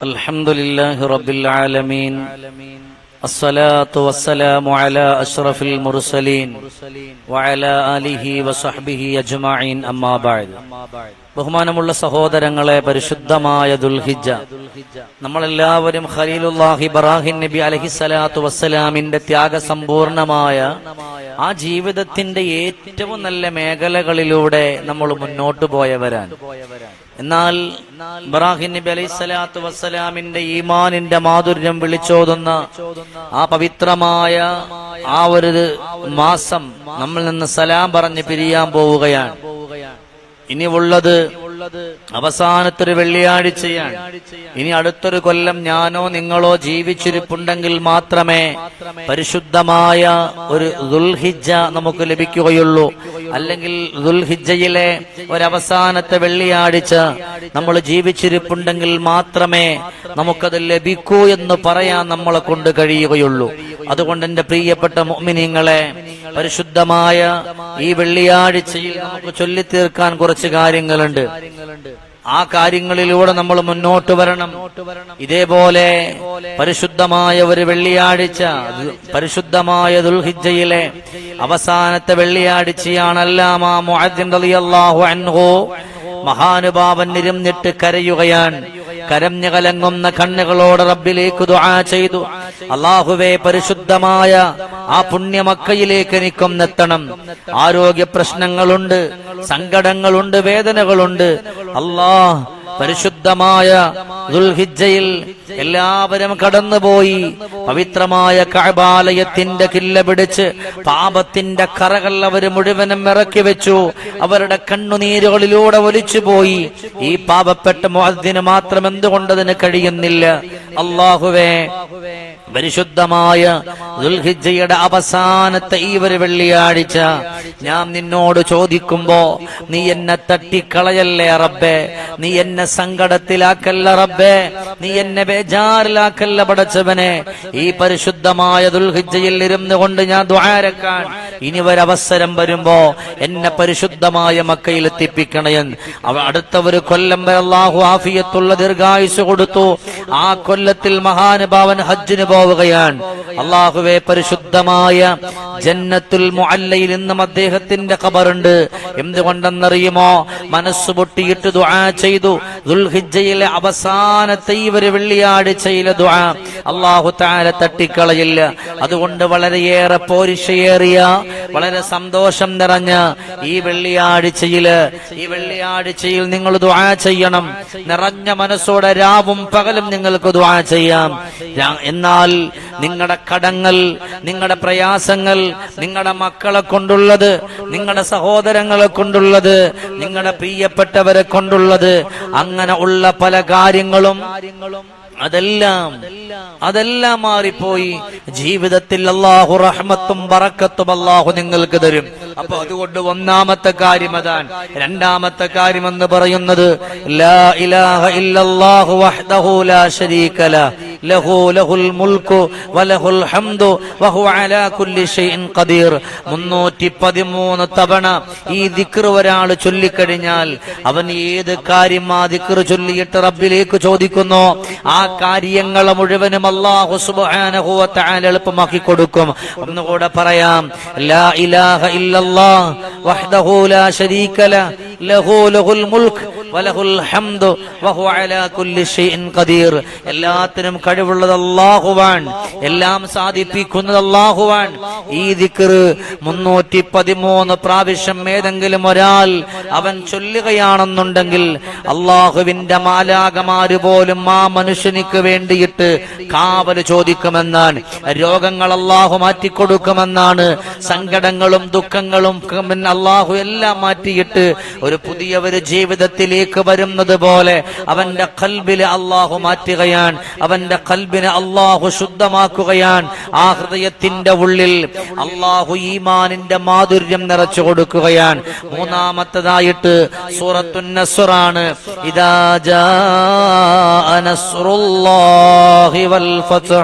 الحمد لله رب العالمين الصلاة والسلام على أشرف المرسلين وعلى آله وصحبه أجمعين أما بعد ബഹുമാനമുള്ള സഹോദരങ്ങളെ പരിശുദ്ധമായ ദുൽഹിജ നമ്മളെല്ലാവരും ഖലീലുല്ലാഹി ബറാഹിൻ നബി അലഹിസലാത്തു വസ്സലാമിന്റെ ത്യാഗസമ്പൂർണമായ ആ ജീവിതത്തിന്റെ ഏറ്റവും നല്ല മേഖലകളിലൂടെ നമ്മൾ മുന്നോട്ട് പോയവരാണ് എന്നാൽ ഇബ്രാഹിം നബി അലൈഹി സ്വലാത്തു വസ്സലാമിന്റെ ഈമാനിന്റെ മാധുര്യം വിളിച്ചോതുന്ന ആ പവിത്രമായ ആ ഒരു മാസം നമ്മൾ നിന്ന് സലാം പറഞ്ഞ് പിരിയാൻ പോവുകയാണ്. ഇനി ഉള്ളത് അവസാനത്തൊരു വെള്ളിയാഴ്ചയാണ്. ഇനി അടുത്തൊരു കൊല്ലം ഞാനോ നിങ്ങളോ ജീവിച്ചിരിപ്പുണ്ടെങ്കിൽ മാത്രമേ പരിശുദ്ധമായ ഒരു ദുൽഹിജ നമുക്ക് ലഭിക്കുകയുള്ളൂ. അല്ലെങ്കിൽ ദുൽഹിജയിലെ ഒരവസാനത്തെ വെള്ളിയാഴ്ച നമ്മൾ ജീവിച്ചിരിപ്പുണ്ടെങ്കിൽ മാത്രമേ നമുക്കത് ലഭിക്കൂ എന്ന് പറയാൻ നമ്മളെ കൊണ്ട് കഴിയുകയുള്ളൂ. അതുകൊണ്ട് എന്റെ പ്രിയപ്പെട്ട മോമിനിങ്ങളെ പരിശുദ്ധമായ ഈ വെള്ളിയാഴ്ചയിൽ നമുക്ക് ചൊല്ലിത്തീർക്കാൻ കുറച്ച് കാര്യങ്ങളുണ്ട്. ആ കാര്യങ്ങളിലൂടെ നമ്മൾ മുന്നോട്ട് വരണം. ഇതേപോലെ പരിശുദ്ധമായ ഒരു വെള്ളിയാഴ്ച പരിശുദ്ധമായ ദുൽഹിജയിലെ അവസാനത്തെ വെള്ളിയാഴ്ചയാണല്ലോ അൻഹു മഹാനുഭാവൻ നിരുന്നിട്ട് കരയുകയാണ്. കരഞ്ഞു കലങ്ങുന്ന കണ്ണുകളോട് റബ്ബിലേക്ക് ദുആ ചെയ്തു. അള്ളാഹുവേ പരിശുദ്ധമായ ആ പുണ്യമക്കയിലേക്ക് എനിക്കൊന്നെത്തണം ആരോഗ്യ പ്രശ്നങ്ങളുണ്ട് സങ്കടങ്ങളുണ്ട് വേദനകളുണ്ട്. അള്ളാഹ് പരിശുദ്ധമായ ദുൽഹിജയിൽ എല്ലാവരും കടന്നുപോയി. പവിത്രമായ കഅബാലയത്തിന്റെ കില്ല പിടിച്ച് പാപത്തിന്റെ കറകൾ അവർ മുഴുവനും ഇറക്കി വെച്ചു. അവരുടെ കണ്ണുനീരുകളിലൂടെ ഒലിച്ചുപോയി. ഈ പാപപ്പെട്ട മുഹദ്ദിന് മാത്രം എന്തുകൊണ്ടതിന് കഴിയുന്നില്ല? അള്ളാഹുവേ പരിശുദ്ധമായ ദുൽഹിജയുടെ അവസാനത്തെ ഈ ഒരു വെള്ളിയാഴ്ച ഞാൻ നിന്നോട് ചോദിക്കുമ്പോ നീ എന്നെ തട്ടിക്കളയല്ലേ റബ്ബെ? നീ എന്നെ സങ്കടത്തിലാക്കല്ല റബ്ബേ? നീ എന്നെ ബേജാറിലാക്കല്ല പടച്ചവനെ. ഈ പരിശുദ്ധമായ ദുൽഹിജയിൽ ഇരുന്നു കൊണ്ട് ഞാൻ ദ്വാരക്കാൻ ഇനി ഒരവസരം വരുമ്പോ എന്നെ പരിശുദ്ധമായ മക്കയിൽ എത്തിപ്പിക്കണയൻ അവ അടുത്ത ഒരു കൊല്ലം വരെ അള്ളാഹു ആഫിയത്തുള്ള ദീർഘായുസ് കൊടുത്തു. ആ കൊല്ലത്തിൽ മഹാനുഭാവൻ ഹജ്ജിന് പോവുകയാണ്. അള്ളാഹുവെ പരിശുദ്ധമായ ജന്നത്തുൽ മുഅല്ലയിൽ ഇന്നും അദ്ദേഹത്തിന്റെ ഖബറുണ്ട്. എന്തുകൊണ്ടെന്നറിയുമോ? മനസ്സ് പൊട്ടിയിട്ട് ദുആ ചെയ്തു. ദുൽഹിജ്ജയിലെ അവസാനത്തെ ഒരു വെള്ളിയാഴ്ചയിലെ ദുആ അള്ളാഹു താര തട്ടിക്കളയില്ല. അതുകൊണ്ട് വളരെയേറെ പോരിശയേറിയ വളരെ സന്തോഷം നിറഞ്ഞ് ഈ വെള്ളിയാഴ്ചയിൽ ഈ വെള്ളിയാഴ്ചയിൽ നിങ്ങൾ ദുആ ചെയ്യണം. നിറഞ്ഞ മനസ്സോടെ രാവും പകലും നിങ്ങൾക്ക് ദുആ ചെയ്യാം. എന്നാൽ നിങ്ങളുടെ കടങ്ങൾ നിങ്ങളുടെ പ്രയാസങ്ങൾ നിങ്ങളുടെ മക്കളെ കൊണ്ടുള്ളത് നിങ്ങളുടെ സഹോദരങ്ങളെ കൊണ്ടുള്ളത് നിങ്ങളുടെ പ്രിയപ്പെട്ടവരെ കൊണ്ടുള്ളത് അങ്ങനെ ഉള്ള പല കാര്യങ്ങളും അതെല്ലാം അതെല്ലാം മാറിപ്പോയി. ജീവിതത്തിൽ അള്ളാഹു റഹ്മത്തും ബറക്കത്തും അള്ളാഹു നിങ്ങൾക്ക് തരും. അപ്പൊ അതുകൊണ്ട് ഒന്നാമത്തെ കാര്യം അതാണ്. രണ്ടാമത്തെ കാര്യം എന്ന് പറയുന്നത് ഖദീർ. 313 തവണ ഈ ദിക്ർ ഒരാൾ ചൊല്ലിക്കഴിഞ്ഞാൽ അവൻ ഏത് കാര്യം ആ ദിക്ർ ചൊല്ലിയിട്ട് റബ്ബിലേക്ക് ചോദിക്കുന്നു ആ കാര്യങ്ങളെ മുഴുവനും അല്ലാഹു സുബ്ഹാനഹു വ എളുപ്പമാക്കി കൊടുക്കും. ഒന്നുകൂടെ പറയാം ലാ ഇലാഹ الله وحده لا شريك له له له الملك ഹംദു അലാ കുല്ലി ഷൈഇൻ ഖദീർ. എല്ലാത്തിനും കഴിവുള്ളത് അല്ലാഹുവാൻ എല്ലാം സാധിപ്പിക്കുന്നത് അല്ലാഹുവാൻ ഈ ദിക്ർ മുന്നൂറ്റി പതിമൂന്ന് പ്രാവശ്യം ഏതെങ്കിലും ഒരാൾ അവൻ ചൊല്ലുകയാണെന്നുണ്ടെങ്കിൽ അള്ളാഹുവിന്റെ മാലാകമാര് പോലും ആ മനുഷ്യനിക്ക് വേണ്ടിയിട്ട് കാവൽ ചോദിക്കുമെന്നാണ്. രോഗങ്ങൾ അള്ളാഹു മാറ്റിക്കൊടുക്കുമെന്നാണ്. സങ്കടങ്ങളും ദുഃഖങ്ങളും അള്ളാഹു എല്ലാം മാറ്റിയിട്ട് ഒരു പുതിയ ഒരു ജീവിതത്തിലേക്ക് വരുന്നത് പോലെ അവന്റെ കൽബിലെ അള്ളാഹു മാറ്റുകയാണ് അവന്റെ കൽബിനെ അള്ളാഹു ശുദ്ധമാക്കുകയാണ് ആ ഹൃദയത്തിന്റെ ഉള്ളിൽ അള്ളാഹു ഈമാനിന്റെ മാധുര്യം നിറച്ചു കൊടുക്കുകയാണ് മൂന്നാമത്തതായിട്ട് സൂറത്തു നസ്റാണ് ഇതാ ജാഅ നസ്റുല്ലാഹി വൽ ഫത്ഹ്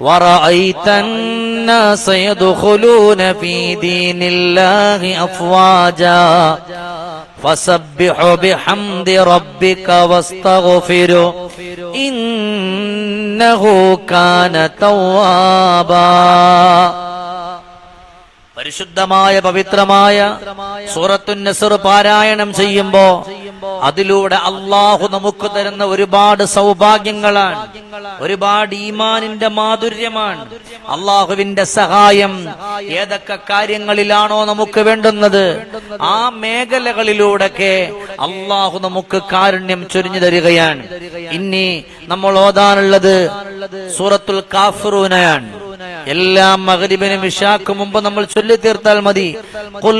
ورأيت الناس يدخلون في دين الله أفواجا فسبح بحمد ربك واستغفره إنه كان توابا പരിശുദ്ധമായ പവിത്രമായ സൂറത്തു നസർ പാരായണം ചെയ്യുമ്പോ അതിലൂടെ അള്ളാഹു നമുക്ക് തരുന്ന ഒരുപാട് സൗഭാഗ്യങ്ങളാണ്. ഒരുപാട് ഈമാനിന്റെ മാധുര്യമാണ്. അള്ളാഹുവിന്റെ സഹായം ഏതൊക്കെ കാര്യങ്ങളിലാണോ നമുക്ക് വേണ്ടുന്നത്? ആ മേഖലകളിലൂടെയൊക്കെ അള്ളാഹു നമുക്ക് കാരുണ്യം ചൊരിഞ്ഞു തരികയാണ്. ഇനി നമ്മൾ ഓതാനുള്ളത് സൂറത്തുൽ കാഫറൂനയാണ് എല്ലാ മകരിബിനും വിശാക്കും മുമ്പ് നമ്മൾ ചൊല്ലി തീർത്താൽ മതി. ഖുൽ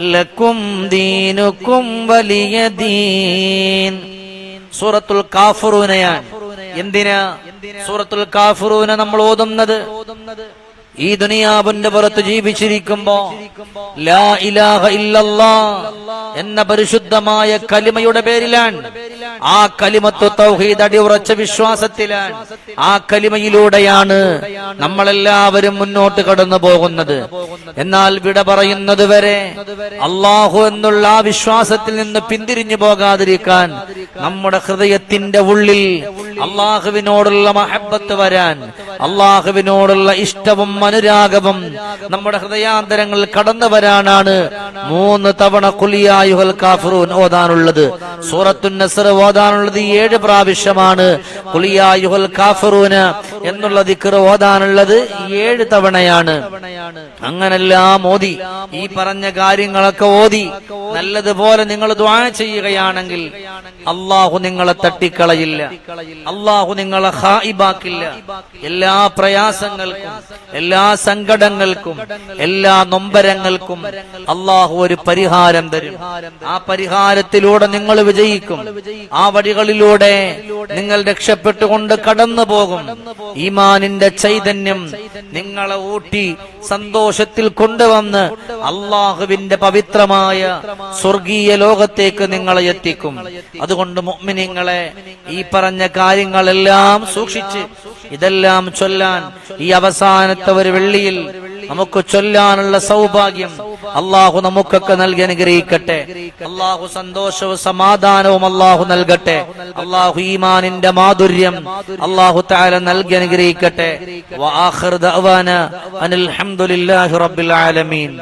ലക്കും ദീനുക്കും വലിയ ദീൻ. സൂറത്തുൽ കാഫുറൂനയാണ് എന്തിനാ സൂറത്തുൽ കാഫുറൂന നമ്മൾ ഓതുന്നത്? ഈ ദുനിയാവിന്റെ പുറത്ത് ജീവിച്ചിരിക്കുമ്പോ ലാ ഇലാഹ ഇല്ലല്ലാ എന്ന പരിശുദ്ധമായ കലിമയുടെ പേരിലാണ് ആ കലിമത്ത് തൗഹീദ് അടിയുറച്ച വിശ്വാസത്തിലാണ്. ആ കലിമയിലൂടെയാണ് നമ്മളെല്ലാവരും മുന്നോട്ട് കടന്നു പോകുന്നത്. എന്നാൽ വിട പറയുന്നത് വരെ അള്ളാഹു എന്നുള്ള ആ വിശ്വാസത്തിൽ നിന്ന് പിന്തിരിഞ്ഞു പോകാതിരിക്കാൻ നമ്മുടെ ഹൃദയത്തിന്റെ ഉള്ളിൽ അള്ളാഹുവിനോടുള്ള മഹബത്ത് വരാൻ അള്ളാഹുവിനോടുള്ള ഇഷ്ടവും അനുരാഗവും നമ്മുടെ ഹൃദയാന്തരങ്ങൾ കടന്നു വരാനാണ് മൂന്ന് തവണ കുലിയായുഹൽ കാഫറൂൻ ഓതാനുള്ളത്. സൂറത്തുൻ നസർ ഓതാനുള്ളത് ഏഴ് പ്രാവശ്യമാണ്. എന്നുള്ള ദിക്കർ ഓതാനുള്ളത് ഏഴ് തവണയാണ്. അങ്ങനെല്ലാം മോദി. ഈ പറഞ്ഞ കാര്യങ്ങളൊക്കെ ഓതി. നല്ലതുപോലെ നിങ്ങൾ ദ്വാ ചെയ്യുകയാണെങ്കിൽ അള്ളാഹു നിങ്ങളെ തട്ടിക്കളയില്ല. അള്ളാഹു നിങ്ങളെ ഹായിബാക്കില്ല. എല്ലാ പ്രയാസങ്ങൾക്കും എല്ലാ സങ്കടങ്ങൾക്കും എല്ലാ നൊമ്പരങ്ങൾക്കും അള്ളാഹു ഒരു പരിഹാരം തരും. ആ പരിഹാരത്തിലൂടെ നിങ്ങൾ വിജയിക്കും. ആ വഴികളിലൂടെ നിങ്ങൾ രക്ഷപ്പെട്ടുകൊണ്ട് കടന്നു പോകും ഈമാനിന്റെ ചൈതന്യം നിങ്ങളെ ഊട്ടി സന്തോഷത്തിൽ കൊണ്ടുവന്ന് അള്ളാഹുവിന്റെ പവിത്രമായ സ്വർഗീയ ലോകത്തേക്ക് നിങ്ങളെ എത്തിക്കും. അതുകൊണ്ട് മുഅ്മിനീങ്ങളെ ഈ പറഞ്ഞ കാര്യങ്ങളെല്ലാം സൂക്ഷിച്ച് ഇതെല്ലാം ചൊല്ലാൻ ഈ അവസാനത്തെ ഒരു വെള്ളിയിൽ നമുക്ക് ചൊല്ലാനുള്ള സൗഭാഗ്യം അള്ളാഹു നമുക്കൊക്കെ നൽകി അനുഗ്രഹിക്കട്ടെ. അള്ളാഹു സന്തോഷവും സമാധാനവും അള്ളാഹു നൽകട്ടെ. അള്ളാഹു ഈമാനിന്റെ മാധുര്യം അള്ളാഹു താല നൽകി അനുഗ്രഹിക്കട്ടെ. അനിൽ ഹംദുലില്ലാഹി റബ്ബിൽ ആലമീൻ.